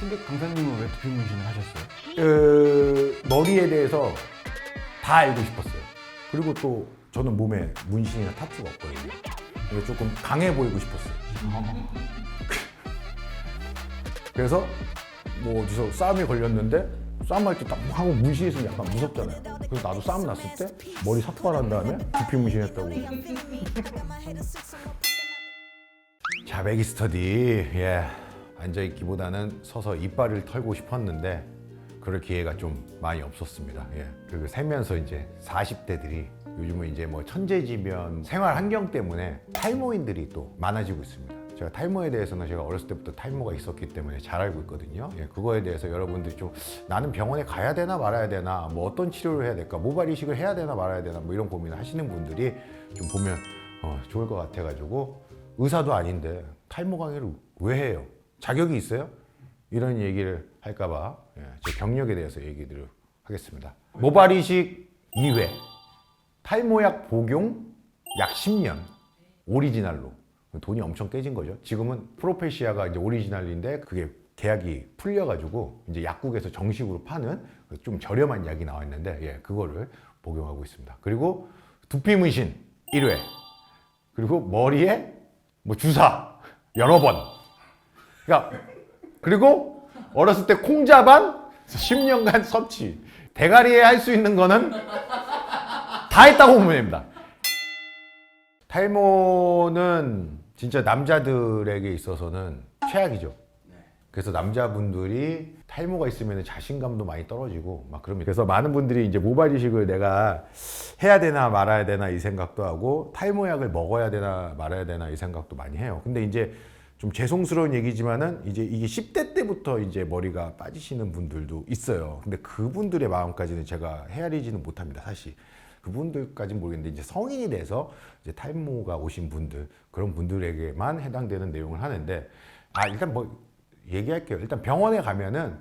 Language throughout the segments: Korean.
근데 강사님은 왜 두피 문신을 하셨어요? 그 머리에 대해서 다 알고 싶었어요. 그리고 또 저는 몸에 문신이나 타투가 없거든요. 그래서 조금 강해 보이고 싶었어요. 그래서 뭐 어디서 싸움이 걸렸는데 싸움할 때 딱 하고 문신 있으면 약간 무섭잖아요. 그래서 나도 싸움 났을 때 머리 삭발한 다음에 두피 문신했다고. 자배기 스터디 예 앉아 있기보다는 서서 이빨을 털고 싶었는데 그럴 기회가 좀 많이 없었습니다. 예 그리고 세면서 이제 40대들이 요즘은 이제 뭐 천재지변 생활 환경 때문에 탈모인들이 또 많아지고 있습니다. 제가 탈모에 대해서는 제가 어렸을 때부터 탈모가 있었기 때문에 잘 알고 있거든요. 예, 그거에 대해서 여러분들이 좀 나는 병원에 가야 되나 말아야 되나 뭐 어떤 치료를 해야 될까 모발 이식을 해야 되나 말아야 되나 뭐 이런 고민을 하시는 분들이 좀 보면 어, 좋을 것 같아가지고 의사도 아닌데 탈모 강의를 왜 해요? 자격이 있어요? 이런 얘기를 할까봐 예, 제 경력에 대해서 얘기를 하겠습니다. 모발 이식 2회, 탈모약 복용 약 10년, 오리지널로 돈이 엄청 깨진 거죠. 지금은 프로페시아가 이제 오리지널인데 그게 계약이 풀려가지고 이제 약국에서 정식으로 파는 좀 저렴한 약이 나와 있는데 예, 그거를 복용하고 있습니다. 그리고 두피 문신 1회, 그리고 머리에 뭐 주사 여러 번. 그러니까 그리고 어렸을 때 콩자반 10년간 섭취. 대가리에 할 수 있는 거는 다 했다고 보면 됩니다. 탈모는 진짜 남자들에게 있어서는 최악이죠. 그래서 남자분들이 탈모가 있으면 자신감도 많이 떨어지고 막 그럽니다. 그래서 많은 분들이 이제 모발 이식을 내가 해야 되나 말아야 되나 이 생각도 하고 탈모약을 먹어야 되나 말아야 되나 이 생각도 많이 해요. 근데 이제 좀 죄송스러운 얘기지만은 이제 이게 10대 때부터 이제 머리가 빠지시는 분들도 있어요. 근데 그분들의 마음까지는 제가 헤아리지는 못합니다, 사실. 그분들까지는 모르겠는데 이제 성인이 돼서 이제 탈모가 오신 분들 그런 분들에게만 해당되는 내용을 하는데 아 일단 뭐 얘기할게요. 일단 병원에 가면은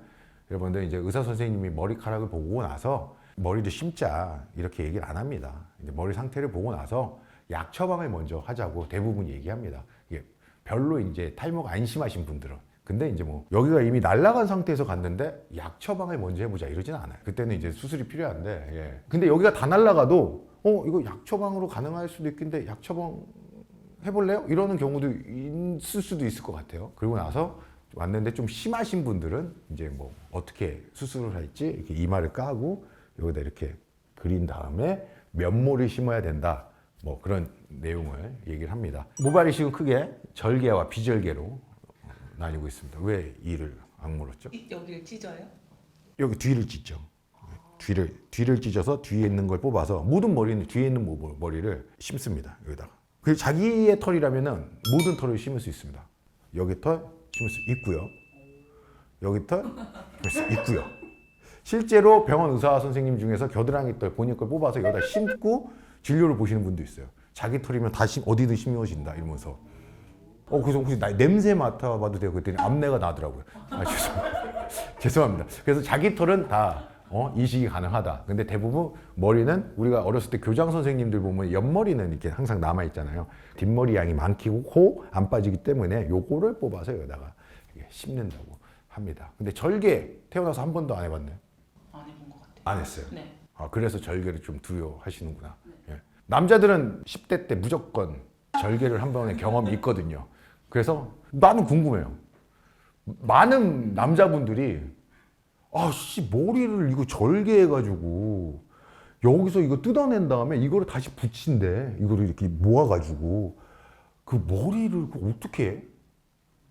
여러분들 이제 의사 선생님이 머리카락을 보고 나서 머리를 심자 이렇게 얘기를 안 합니다. 이제 머리 상태를 보고 나서 약 처방을 먼저 하자고 대부분 얘기합니다. 이게 별로 이제 탈모가 안 심하신 분들은. 근데 이제 뭐 여기가 이미 날라간 상태에서 갔는데 약 처방을 먼저 해보자 이러지는 않아요. 그때는 이제 수술이 필요한데. 예. 근데 여기가 다 날라가도 어 이거 약 처방으로 가능할 수도 있겠는데 약 처방 해볼래요? 이러는 경우도 있을 수도 있을 것 같아요. 그리고 나서 왔는데 좀 심하신 분들은 이제 뭐 어떻게 수술을 할지 이렇게 이마를 까고 여기다 이렇게 그린 다음에 면모를 심어야 된다. 뭐 그런 내용을 얘기를 합니다. 모발 이식은 크게 절개와 비절개로 나뉘고 있습니다. 왜 이를 안 물었죠? 이- 여기를 찢어요? 여기 뒤를 찢죠. 뒤를 뒤를 찢어서 뒤에 있는 걸 뽑아서 모든 머리는 뒤에 있는 모- 머리를 심습니다. 여기다가. 그 자기의 털이라면은 모든 털을 심을 수 있습니다. 여기 털 심을 수 있고요. 여기 털 심을 수 있고요. 실제로 병원 의사 선생님 중에서 겨드랑이 털 본인 걸 뽑아서 여기다 심고 진료를 보시는 분도 있어요. 자기 털이면 다 심, 어디든 심어진다 이러면서. 어 그래서 혹시 나 냄새 맡아봐도 돼요? 그랬더니 암내가 나더라고요. 아 죄송합니다. 죄송합니다. 그래서 자기 털은 다 어, 이식이 가능하다. 근데 대부분 머리는 우리가 어렸을 때 교장 선생님들 보면 옆머리는 이렇게 항상 남아 있잖아요. 뒷머리 양이 많고 안 빠지기 때문에 요거를 뽑아서 여기다가 심는다고 합니다. 근데 절개 태어나서 한 번도 안 해봤네요. 안 해본 것 같아요. 안 했어요. 네. 아, 그래서 절개를 좀 두려워하시는구나. 예. 남자들은 10대 때 무조건 절개를 한 번의 경험이 있거든요. 그래서 나는 궁금해요. 많은 남자분들이 아씨 머리를 이거 절개해가지고 여기서 이거 뜯어낸 다음에 이거를 다시 붙인대. 이거를 이렇게 모아가지고 그 머리를 그 어떻게 해?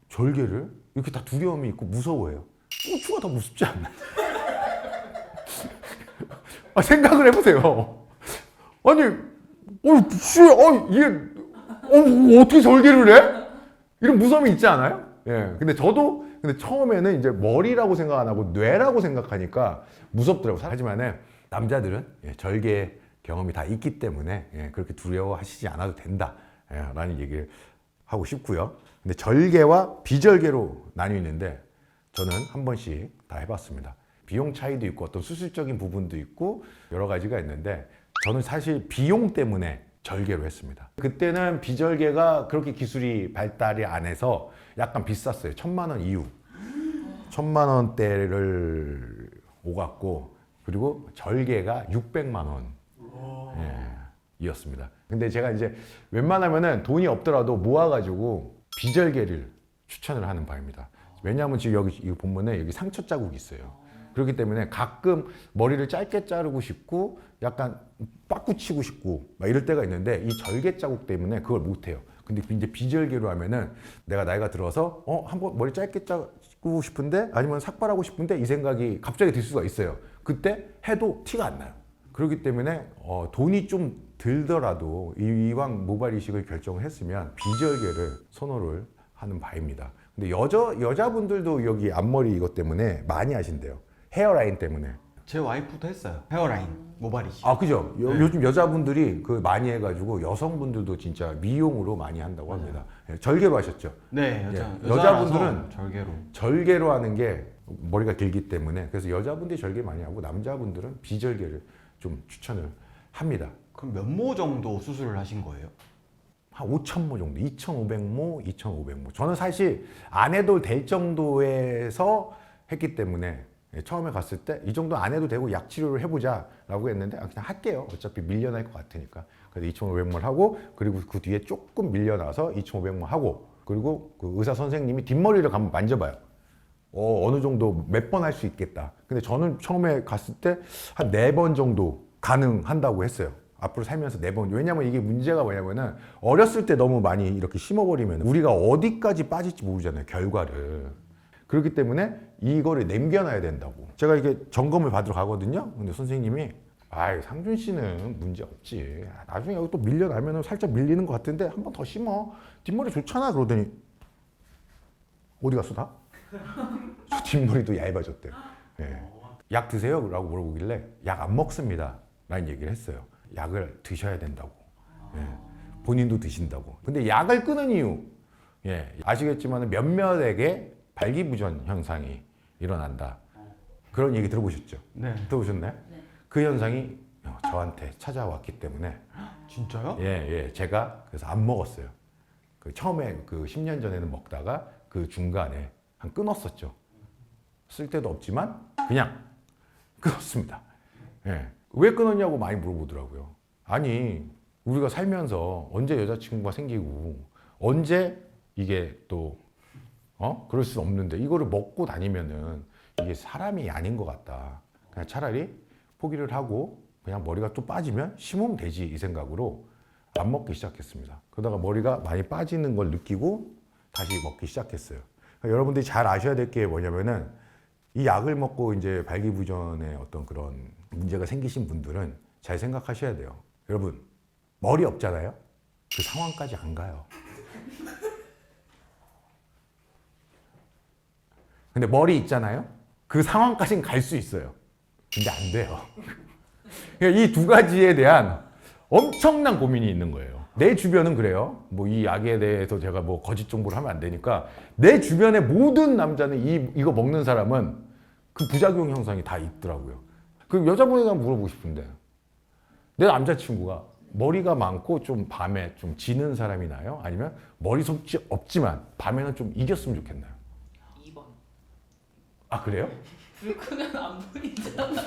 절개를 이렇게 다 두려움이 있고 무서워해요. 고추가 더 무섭지 않나? 아, 생각을 해보세요. 아니, 어, 씨, 어, 이게, 어, 어떻게 절개를 해? 이런 무서움이 있지 않아요? 예. 근데 저도, 근데 처음에는 이제 머리라고 생각 안 하고 뇌라고 생각하니까 무섭더라고요. 하지만은 남자들은 예, 절개 경험이 다 있기 때문에 예, 그렇게 두려워하시지 않아도 된다. 예, 라는 얘기를 하고 싶고요. 근데 절개와 비절개로 나뉘는데 저는 한 번씩 다 해봤습니다. 비용 차이도 있고 어떤 수술적인 부분도 있고 여러 가지가 있는데 저는 사실 비용 때문에 절개로 했습니다. 그때는 비절개가 그렇게 기술이 발달이 안 해서 약간 비쌌어요. 천만 원 이후. 천만 원대를 오갔고 그리고 절개가 600만 원 예, 이었습니다. 근데 제가 이제 웬만하면은 돈이 없더라도 모아가지고 비절개를 추천을 하는 바입니다. 왜냐하면 지금 여기 이거 보면은 여기 상처 자국이 있어요. 그렇기 때문에 가끔 머리를 짧게 자르고 싶고 약간 빠꾸치고 싶고 막 이럴 때가 있는데 이 절개 자국 때문에 그걸 못 해요. 근데 이제 비절개로 하면은 내가 나이가 들어서 어 한번 머리 짧게 자르고 싶은데 아니면 삭발하고 싶은데 이 생각이 갑자기 들 수가 있어요. 그때 해도 티가 안 나요. 그렇기 때문에 어, 돈이 좀 들더라도 이왕 모발 이식을 결정을 했으면 비절개를 선호를 하는 바입니다. 근데 여자 여자분들도 여기 앞머리 이것 때문에 많이 하신대요. 헤어라인 때문에. 제 와이프도 했어요. 헤어라인 모발이식. 아 그죠. 요, 네. 요즘 여자분들이 그 많이 해가지고 여성분들도 진짜 미용으로 많이 한다고 합니다. 예, 절개로 하셨죠. 네, 여자 예, 여자분들은 절개로. 절개로 하는 게 머리가 길기 때문에 그래서 여자분들이 절개 많이 하고 남자분들은 비절개를 좀 추천을 합니다. 그럼 몇 모 정도 수술을 하신 거예요? 한 5,000모 정도, 2,500모, 2,500모. 저는 사실 안 해도 될 정도에서 했기 때문에 예, 처음에 갔을 때 이 정도 안 해도 되고 약 치료를 해보자라고 했는데 아, 그냥 할게요. 어차피 밀려날 것 같으니까. 그래서 2,500모 하고 그리고 그 뒤에 조금 밀려나서 2,500모 하고 그리고 그 의사 선생님이 뒷머리를 한번 만져봐요. 어, 어느 정도 몇 번 할 수 있겠다. 근데 저는 처음에 갔을 때 한 네 번 정도 가능한다고 했어요. 앞으로 살면서 네 번. 왜냐면 이게 문제가 뭐냐면은 어렸을 때 너무 많이 이렇게 심어버리면 우리가 어디까지 빠질지 모르잖아요. 결과를. 그렇기 때문에 이거를 남겨놔야 된다고. 제가 이게 점검을 받으러 가거든요. 근데 선생님이 아이 상준 씨는 문제 없지. 나중에 여기 또 밀려나면은 살짝 밀리는 것 같은데 한 번 더 심어. 뒷머리 좋잖아. 그러더니 어디 갔어 다? 저 뒷머리도 얇아졌대요. 예. 약 드세요? 라고 물어보길래 약 안 먹습니다. 라는 얘기를 했어요. 약을 드셔야 된다고. 예. 본인도 드신다고. 근데 약을 끊은 이유. 예. 아시겠지만 몇몇에게 발기부전 현상이 일어난다. 그런 얘기 들어보셨죠? 네. 들어보셨나요? 네. 그 현상이 저한테 찾아왔기 때문에 진짜요? 예, 예. 제가 그래서 안 먹었어요. 그 처음에 그 10년 전에는 먹다가 그 중간에 한 끊었었죠. 쓸 데도 없지만 그냥 끊었습니다. 예. 왜 끊었냐고 많이 물어보더라고요. 아니, 우리가 살면서 언제 여자친구가 생기고 언제 이게 또 어? 그럴 수 없는데 이거를 먹고 다니면은 이게 사람이 아닌 것 같다. 그냥 차라리 포기를 하고 그냥 머리가 또 빠지면 심으면 되지 이 생각으로 안 먹기 시작했습니다. 그러다가 머리가 많이 빠지는 걸 느끼고 다시 먹기 시작했어요. 그러니까 여러분들이 잘 아셔야 될 게 뭐냐면은 이 약을 먹고 이제 발기부전에 어떤 그런 문제가 생기신 분들은 잘 생각하셔야 돼요. 여러분 머리 없잖아요. 그 상황까지 안 가요. 근데 머리 있잖아요. 그 상황까지는 갈 수 있어요. 근데 안 돼요. 이두 가지에 대한 엄청난 고민이 있는 거예요. 내 주변은 그래요. 뭐 이 약에 대해서 제가 뭐 거짓 정보를 하면 안 되니까 내 주변의 모든 남자는 이 이거 먹는 사람은 그 부작용 현상이 다 있더라고요. 그 여자분에게 한번 물어보고 싶은데 내 남자친구가 머리가 많고 좀 밤에 좀 지는 사람이 나요? 아니면 머리 숱이 없지만 밤에는 좀 이겼으면 좋겠나요? 2번. 아 그래요? 불 끄면 안 보이잖아요.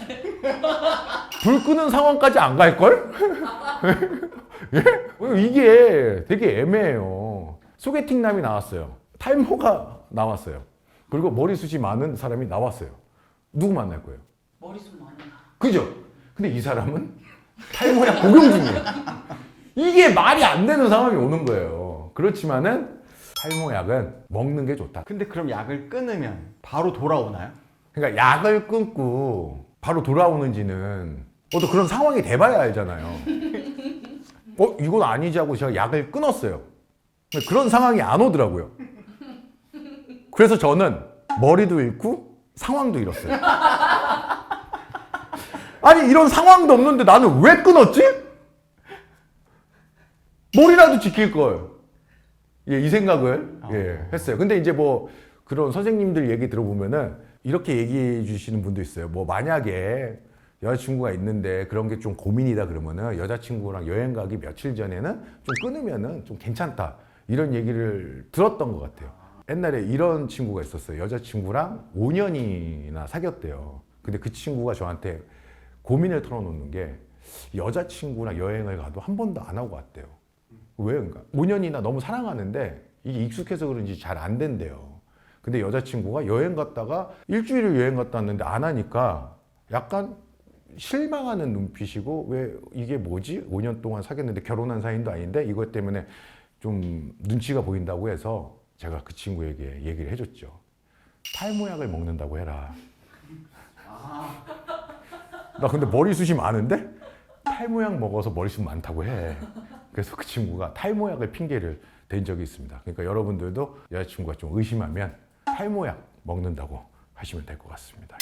불 끄는 상황까지 안 갈 걸? 예? 이게 되게 애매해요. 소개팅 남이 나왔어요. 탈모가 나왔어요. 그리고 머리숱이 많은 사람이 나왔어요. 누구 만날 거예요? 머리숱 많이 나. 그죠? 근데 이 사람은 탈모약 복용 중이에요. 이게 말이 안 되는 상황이 오는 거예요. 그렇지만은 탈모약은 먹는 게 좋다. 근데 그럼 약을 끊으면 바로 돌아오나요? 그러니까 약을 끊고 바로 돌아오는지는 어떤 그런 상황이 돼봐야 알잖아요. 어 이건 아니지 하고 제가 약을 끊었어요. 근데 그런 상황이 안 오더라고요. 그래서 저는 머리도 잃고 상황도 잃었어요. 아니 이런 상황도 없는데 나는 왜 끊었지? 머리라도 지킬 걸. 예, 이 생각을 예, 했어요. 근데 이제 뭐 그런 선생님들 얘기 들어보면은 이렇게 얘기해 주시는 분도 있어요. 뭐 만약에 여자친구가 있는데 그런 게 좀 고민이다 그러면은 여자친구랑 여행 가기 며칠 전에는 좀 끊으면은 좀 괜찮다. 이런 얘기를 들었던 것 같아요. 옛날에 이런 친구가 있었어요. 여자친구랑 5년이나 사귀었대요. 근데 그 친구가 저한테 고민을 털어놓는 게 여자친구랑 여행을 가도 한 번도 안 하고 왔대요. 왜 그런가? 5년이나 너무 사랑하는데 이게 익숙해서 그런지 잘 안 된대요. 근데 여자친구가 여행 갔다가 일주일을 여행 갔다 왔는데 안 하니까 약간 실망하는 눈빛이고 왜 이게 뭐지? 5년 동안 사귀었는데 결혼한 사이도 아닌데 이것 때문에 좀 눈치가 보인다고 해서 제가 그 친구에게 얘기를 해줬죠. 탈모약을 먹는다고 해라. 나 근데 머리숱이 많은데 탈모약 먹어서 머리숱 많다고 해. 그래서 그 친구가 탈모약을 핑계를 댄 적이 있습니다. 그러니까 여러분들도 여자친구가 좀 의심하면 탈모약 먹는다고 하시면 될 것 같습니다.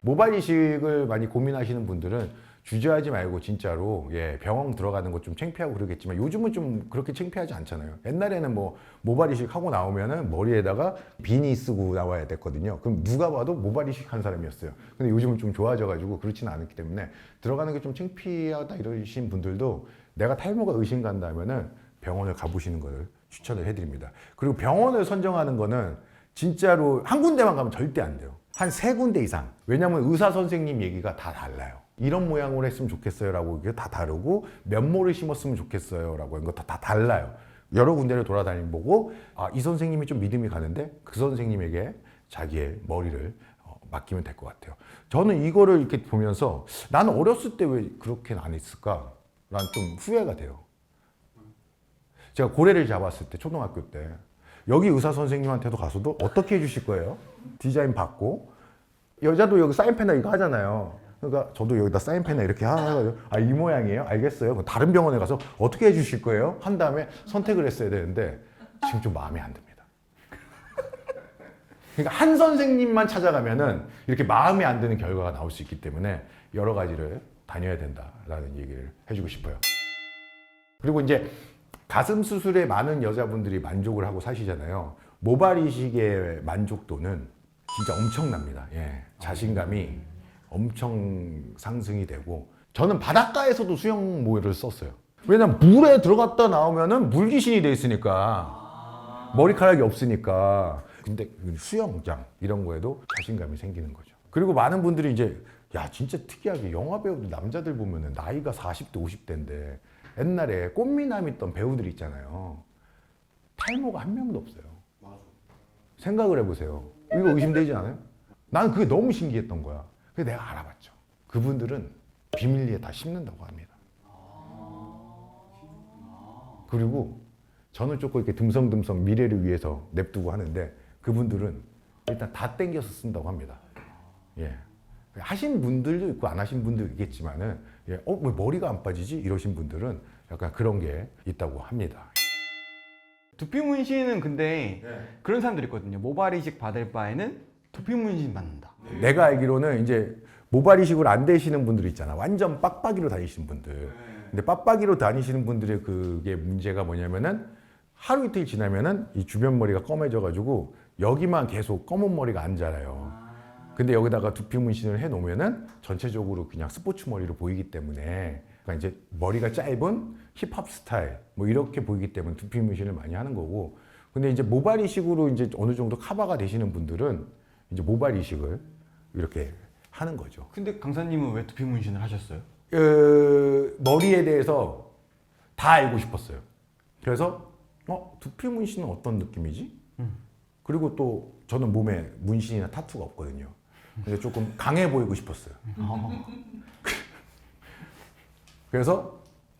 모발 이식을 많이 고민하시는 분들은 주저하지 말고 진짜로 예, 병원 들어가는 거좀 창피하고 그러겠지만 요즘은 좀 그렇게 창피하지 않잖아요. 옛날에는 뭐 모발 이식 하고 나오면은 머리에다가 비니 쓰고 나와야 됐거든요. 그럼 누가 봐도 모발 이식 한 사람이었어요. 근데 요즘은 좀 좋아져 가지고 그렇지는 않기 때문에 들어가는 게 좀 창피하다 이러신 분들도 내가 탈모가 의심 간다면은 병원을 가보시는 것을 추천을 해드립니다. 그리고 병원을 선정하는 거는 진짜로 한 군데만 가면 절대 안 돼요. 한 세 군데 이상. 왜냐면 의사 선생님 얘기가 다 달라요. 이런 모양으로 했으면 좋겠어요 라고 이게 다 다르고 면모를 심었으면 좋겠어요 라고 하는 거다 다 달라요. 여러 군데를 돌아다니는 보고 아, 이 선생님이 좀 믿음이 가는데 그 선생님에게 자기의 머리를 어, 맡기면 될 것 같아요. 저는 이거를 이렇게 보면서 나는 어렸을 때 왜 그렇게는 안 했을까? 라는 좀 후회가 돼요. 제가 고래를 잡았을 때 초등학교 때 여기 의사 선생님한테도 가서도 어떻게 해주실 거예요? 디자인 받고 여자도 여기 사인펜을 이거 하잖아요. 그러니까 저도 여기다 사인펜을 이렇게 하가지고 아이 모양이에요? 알겠어요. 다른 병원에 가서 어떻게 해주실 거예요? 한 다음에 선택을 했어야 되는데 지금 좀 마음에 안 듭니다. 그러니까 한 선생님만 찾아가면은 이렇게 마음에 안 드는 결과가 나올 수 있기 때문에 여러 가지를 다녀야 된다라는 얘기를 해주고 싶어요. 그리고 이제 가슴 수술에 많은 여자분들이 만족을 하고 사시잖아요. 모발 이식의 만족도는 진짜 엄청납니다. 예. 자신감이 엄청 상승이 되고 저는 바닷가에서도 수영모를 썼어요. 왜냐면 물에 들어갔다 나오면은 물 귀신이 돼 있으니까 머리카락이 없으니까. 근데 수영장 이런 거에도 자신감이 생기는 거죠. 그리고 많은 분들이 이제 야 진짜 특이하게 영화 배우들 남자들 보면은 나이가 40대 50대인데 옛날에 꽃미남 있던 배우들 있잖아요. 탈모가 한 명도 없어요. 생각을 해보세요. 이거 의심되지 않아요? 나는 그게 너무 신기했던 거야. 그래서 내가 알아봤죠. 그분들은 비밀리에 다 심는다고 합니다. 그리고 저는 조금 이렇게 듬성듬성 미래를 위해서 냅두고 하는데 그분들은 일단 다 땡겨서 쓴다고 합니다. 예. 하신 분들도 있고 안 하신 분도 있겠지만은 예, 어, 왜 머리가 안 빠지지? 이러신 분들은 약간 그런 게 있다고 합니다. 두피 문신은 근데 네. 그런 사람들 있거든요. 모발 이식 받을 바에는 두피 문신 받는다. 내가 알기로는 이제 모발 이식으로 안 되시는 분들 있잖아. 완전 빡빡이로 다니시는 분들. 근데 빡빡이로 다니시는 분들의 그게 문제가 뭐냐면은 하루 이틀 지나면은 이 주변 머리가 검해져 가지고 여기만 계속 검은 머리가 안 자라요. 근데 여기다가 두피 문신을 해 놓으면은 전체적으로 그냥 스포츠 머리로 보이기 때문에 그러니까 이제 머리가 짧은 힙합 스타일 뭐 이렇게 보이기 때문에 두피 문신을 많이 하는 거고 근데 이제 모발 이식으로 이제 어느 정도 커버가 되시는 분들은 이제 모발 이식을 이렇게 하는 거죠. 근데 강사님은 왜 두피 문신을 하셨어요? 어, 머리에 대해서 다 알고 싶었어요. 그래서 어 두피 문신은 어떤 느낌이지? 그리고 또 저는 몸에 문신이나 타투가 없거든요. 근데 조금 강해 보이고 싶었어요. 그래서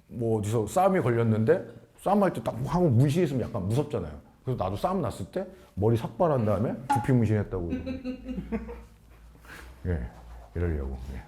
뭐 어디서 싸움이 걸렸는데 싸움할 때 딱 하고 문신 있으면 약간 무섭잖아요. 그래서 나도 싸움 났을 때 머리 삭발한 다음에 두피 문신했다고. 예, 이러려고. 예.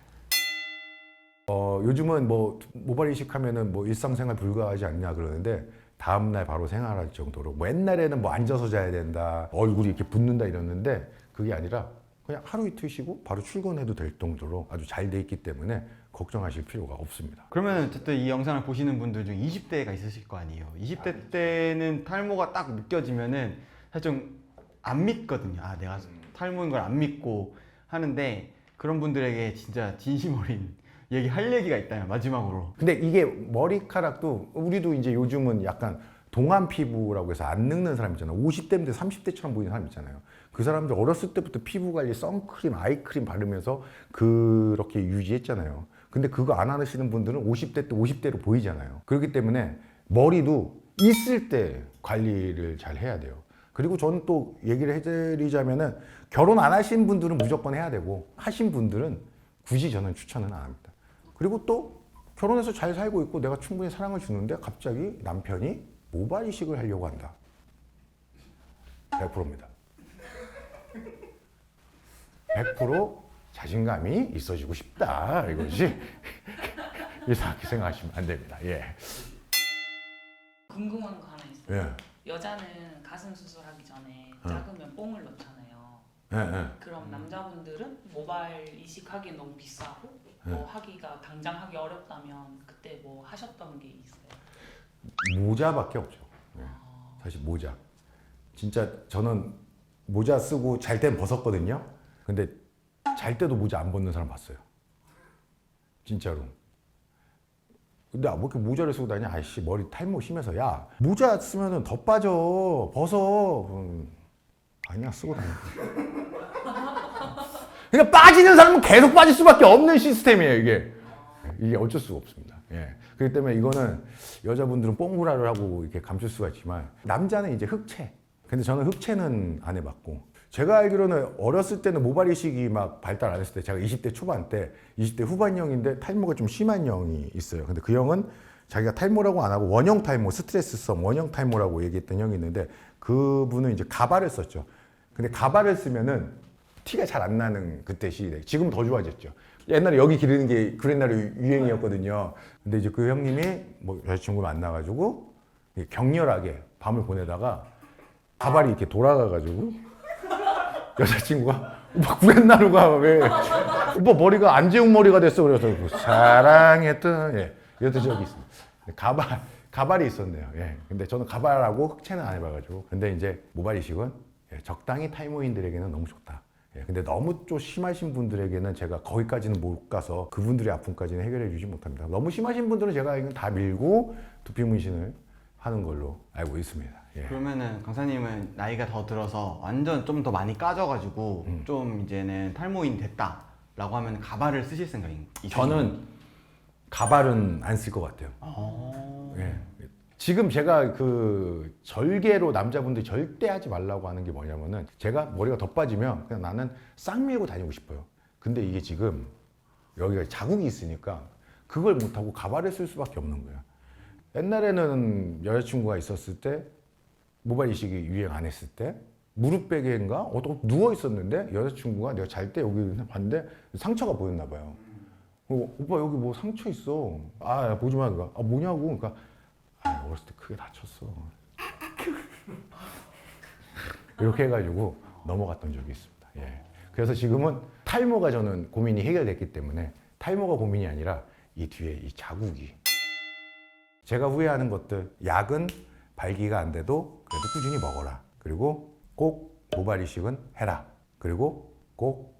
어, 요즘은 뭐 모발 이식하면은 뭐 일상생활 불가하지 않냐 그러는데 다음날 바로 생활할 정도로 뭐 옛날에는 뭐 앉아서 자야 된다 얼굴이 이렇게 붓는다 이랬는데 그게 아니라 그냥 하루 이틀 쉬고 바로 출근해도 될 정도로 아주 잘 돼 있기 때문에 걱정하실 필요가 없습니다. 그러면 어쨌든 이 영상을 보시는 분들 중 20대가 있으실 거 아니에요. 20대 때는 탈모가 딱 느껴지면은 사실 좀 안 믿거든요. 아, 내가 탈모인 걸 안 믿고 하는데 그런 분들에게 진짜 진심 어린 얘기 할 얘기가 있다면 마지막으로. 근데 이게 머리카락도 우리도 이제 요즘은 약간 동안 피부라고 해서 안 늙는 사람 있잖아요. 50대인데 30대처럼 보이는 사람 있잖아요. 그 사람들 어렸을 때부터 피부 관리, 선크림, 아이크림 바르면서 그렇게 유지했잖아요. 근데 그거 안 하시는 분들은 50대 때 50대로 보이잖아요. 그렇기 때문에 머리도 있을 때 관리를 잘 해야 돼요. 그리고 저는 또 얘기를 해드리자면은 결혼 안 하신 분들은 무조건 해야 되고 하신 분들은 굳이 저는 추천은 안 합니다. 그리고 또 결혼해서 잘 살고 있고 내가 충분히 사랑을 주는데 갑자기 남편이 모발 이식을 하려고 한다. 100%입니다. 100% 자신감이 있어지고 싶다 이것이 이상하게 생각하시면 안 됩니다. 예. 궁금한 거 하나 있어요. 예. 여자는 가슴 수술하기 전에 어. 작으면 뽕을 넣잖아요. 예, 예. 그럼 남자분들은 모발 이식하기 너무 비싸고 네. 뭐 하기가 당장 하기 어렵다면 그때 뭐 하셨던 게 있어요? 모자밖에 없죠. 예. 사실 모자. 진짜 저는 모자 쓰고 잘 땐 벗었거든요. 근데 잘 때도 모자 안 벗는 사람 봤어요. 진짜로. 근데 뭐 이렇게 모자를 쓰고 다니? 아이씨 머리 탈모 심해서 야 모자 쓰면은 더 빠져 벗어. 음, 아니야 쓰고 다녀. 그러니까 빠지는 사람은 계속 빠질 수밖에 없는 시스템이에요 이게. 이게 어쩔 수가 없습니다. 예. 그렇기 때문에 이거는 여자분들은 뽕구라를 하고 이렇게 감출 수가 있지만 남자는 이제 흑채. 근데 저는 흑채는 안 해봤고 제가 알기로는 어렸을 때는 모발 이식이 막 발달 안 했을 때 제가 20대 초반 때 20대 후반형인데 탈모가 좀 심한 형이 있어요. 근데 그 형은 자기가 탈모라고 안 하고 원형 탈모, 스트레스성 원형 탈모라고 얘기했던 형이 있는데 그분은 이제 가발을 썼죠. 근데 가발을 쓰면은 티가 잘 안 나는 그때 시대. 지금 더 좋아졌죠. 옛날에 여기 기르는 게그 옛날에 유행이었거든요. 근데 이제 그 형님이 뭐 여자친구 만나가지고 격렬하게 밤을 보내다가 가발이 이렇게 돌아가가지고 여자친구가 오빠 구렛나루가 왜 오빠 머리가 안재욱 머리가 됐어 그래서 그 사랑했던 예 이랬던 적이 있습니다. 가발 가발이 있었네요. 예. 근데 저는 가발하고 흑채는 안 해봐가지고 근데 이제 모발 이식은 예, 적당히 탈모인들에게는 너무 좋다. 예, 근데 너무 좀 심하신 분들에게는 제가 거기까지는 못 가서 그분들의 아픔까지는 해결해 주지 못합니다. 너무 심하신 분들은 제가 이건 다 밀고 두피 문신을 하는 걸로 알고 있습니다. 예. 그러면은 강사님은 나이가 더 들어서 완전 좀 더 많이 까져가지고 음. 좀 이제는 탈모인 됐다라고 하면 가발을 쓰실 생각이세요? 저는 가발은 안 쓸 것 같아요. 어... 예. 지금 제가 그 절개로 남자분들이 절대 하지 말라고 하는 게 뭐냐면은 제가 머리가 더 빠지면 그냥 나는 싹 밀고 다니고 싶어요. 근데 이게 지금 여기가 자국이 있으니까 그걸 못하고 가발을 쓸 수밖에 없는 거야. 옛날에는 여자친구가 있었을 때 모발 이식이 유행 안 했을 때 무릎 베개인가 어디 누워 있었는데 여자친구가 내가 잘 때 여기 봤는데 상처가 보였나 봐요. 어, 오빠 여기 뭐 상처 있어. 아 야, 보지 마. 그러니까 아 뭐냐고. 그러니까 아 어렸을 때 크게 다쳤어. 이렇게 해가지고 넘어갔던 적이 있습니다. 예. 그래서 지금은 탈모가 저는 고민이 해결됐기 때문에 탈모가 고민이 아니라 이 뒤에 이 자국이 제가 후회하는 것들 약은 발기가 안 돼도 그래도 꾸준히 먹어라. 그리고 꼭 모발 이식은 해라. 그리고 꼭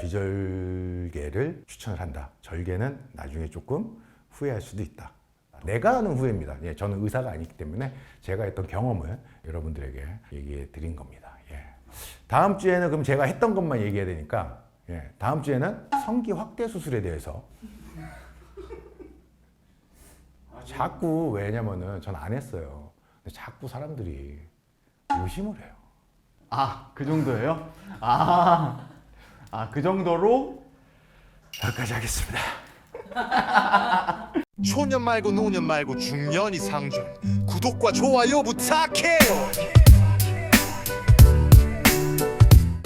비절개를 추천을 한다. 절개는 나중에 조금 후회할 수도 있다. 내가 하는 후회입니다. 예, 저는 의사가 아니기 때문에 제가 했던 경험을 여러분들에게 얘기해 드린 겁니다. 예. 다음 주에는 그럼 제가 했던 것만 얘기해야 되니까 예, 다음 주에는 성기 확대 수술에 대해서 자꾸 왜냐면은 전 안 했어요. 자꾸 사람들이 의심을 해요. 아, 그 정도예요? 아, 아, 그 정도로 여기까지 하겠습니다. 초년 말고 노년 말고 중년이 상중 구독과 좋아요 부탁해요